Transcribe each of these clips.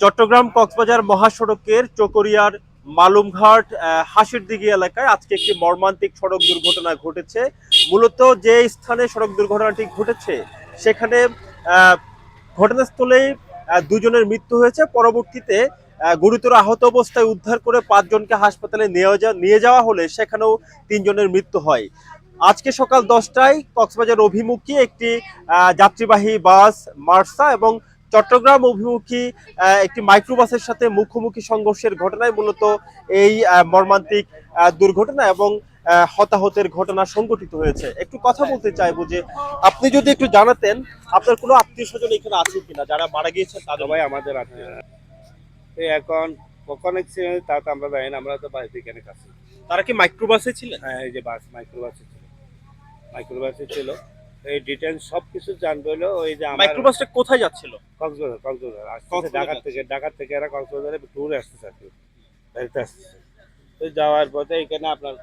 চট্টগ্রাম কক্সবাজার মহাসড়কের চকরিয়ার মালুমঘাট আহ, হাসির দিঘি এলাকায় আজকে একটি মর্মান্তিক সড়ক দুর্ঘটনা ঘটেছে। মূলত যে স্থানে সড়ক দুর্ঘটনাটি ঘটেছে সেখানে ঘটনাস্থলেই দুজনের মৃত্যু হয়েছে। পরবর্তীতে গুরুতর আহত অবস্থায় উদ্ধার করে পাঁচজনকে হাসপাতালে নিয়ে যাওয়া হলে সেখানেও তিনজনের মৃত্যু হয়। আজকে সকাল দশটায় কক্সবাজার অভিমুখী একটি যাত্রীবাহী বাস মার্সা এবং চট্টগ্রাম অভিমুখী একটি মাইক্রোবাসের সাথে মুখোমুখি সংঘর্ষের ঘটনায় মূলত এই মর্মান্তিক দুর্ঘটনা এবং হতাহতের ঘটনা সংঘটিত হয়েছে। একটু কথা বলতে চাইব যে আপনি যদি একটু জানাতেন আপনার কোনো আত্মীয় স্বজন এখানে আছে কিনা? যারা মারা গিয়েছেন তাদের ভাই আমাদের আত্মীয়। এই এখন কখন এক্সিডেন্ট তা তো আমরা জানি না আমরা তো বাড়িতে এখানে কাছে তারা কি মাইক্রোবাসে ছিলেন? হ্যাঁ এই যে বাস মাইক্রোবাসে ছিল। মাইক্রো বাসে ছিল। এই ডিটেলস সব কিছু জানতে হলো ওই যে আমার মাইক্রোবাসটা কোথায় যাচ্ছিল? কক্সবাজার কক্সবাজার। আসছে ঢাকা থেকে ঢাকা থেকে এরা কক্সবাজারে ট্যুরে আসতেছে আর কি। বেড়াতে আসতেছে। তো যাওয়ার পথে এখানে আপনার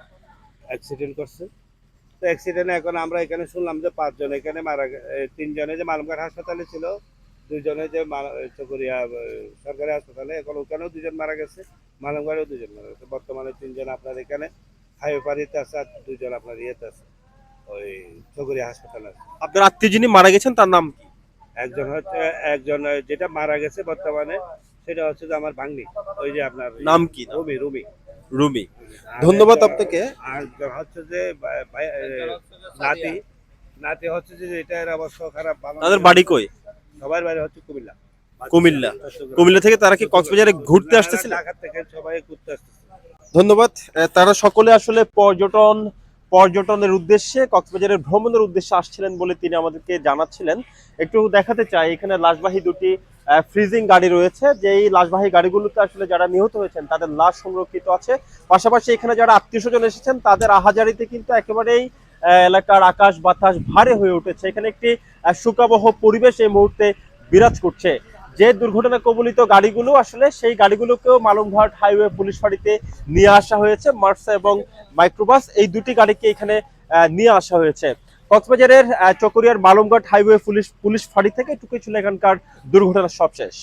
অ্যাক্সিডেন্ট করছে। তো অ্যাক্সিডেন্টে এখন আমরা এখানে শুনলাম যে পাঁচজন এখানে মারা তিনজনে যে মালমঘাট হাসপাতালে ছিল দুজনে যে চকরিয়া সরকারি হাসপাতালে এখন ওখানেও দুজন মারা গেছে মালমঘাটেও দুজন মারা গেছে। বর্তমানে তিনজন আপনার এখানে হাইওয়ে পাড়িতে আছে আর দুজন আপনার ইয়েতে আছে। ওই চকরিয়া হাসপাতালে আছে। আপনার আত্মীয় যিনি মারা গেছেন তার নাম কি? একজন হচ্ছে একজন যেটা মারা গেছে বর্তমানে সেটা হচ্ছে যে আমার ভাগ্নি। ওই যে আপনার নাম কি? রুমি রুমি। রুমি। ধন্যবাদ আপনাকে। আর হচ্ছে যে নাতি। নাতি হচ্ছে যে এটা এর অবশ্য খারাপ তাদের বাড়ি কই? সবার বাড়ি হচ্ছে কুমিল্লা। কুমিল্লা। কুমিল্লা থেকে তারা কি কক্সবাজারে ঘুরতে আসতেছিলেন ঢাকা থেকে সবাই ঘুরতে আসতেছে ধন্যবাদ। তারা সকলে আসলে পর্যটন পর্যটনের উদ্দেশ্যে কক্সবাজারের ভ্রমণের উদ্দেশ্যে আসছিলেন বলে তিনি আমাদেরকে জানাচ্ছিলেন। একটু দেখাতে চাই এখানে লাশবাহী দুটি ফ্রিজিং গাড়ি রয়েছে। যে এই লাশবাহী গাড়িগুলোতে আসলে যারা নিহত হয়েছেন তাদের লাশ সংরক্ষিত আছে। পাশাপাশি এখানে যারা আত্মীয় স্বজন এসেছেন তাদের আহাজারিতে কিন্তু একেবারেই এলাকার আকাশ বাতাস ভারে হয়ে উঠেছে। এখানে একটি আহ, শোকাবহ পরিবেশ এই মুহূর্তে বিরাজ করছে। যে দুর্ঘটনা কবলিত গাড়িগুলো আসলে সেই গাড়িগুলোকেও মালুমঘাট হাইওয়ে পুলিশ ফাঁড়িতে নিয়ে আসা হয়েছে, মার্সা এবং মাইক্রোবাস। এই দুটি গাড়িকে এখানে নিয়ে আসা হয়েছে। কক্সবাজারের চকরিয়ার মালুমঘাট হাইওয়ে পুলিশ পুলিশ ফাঁড়ি থেকে টুকে ছিল এখানকার দুর্ঘটনা সবশেষ।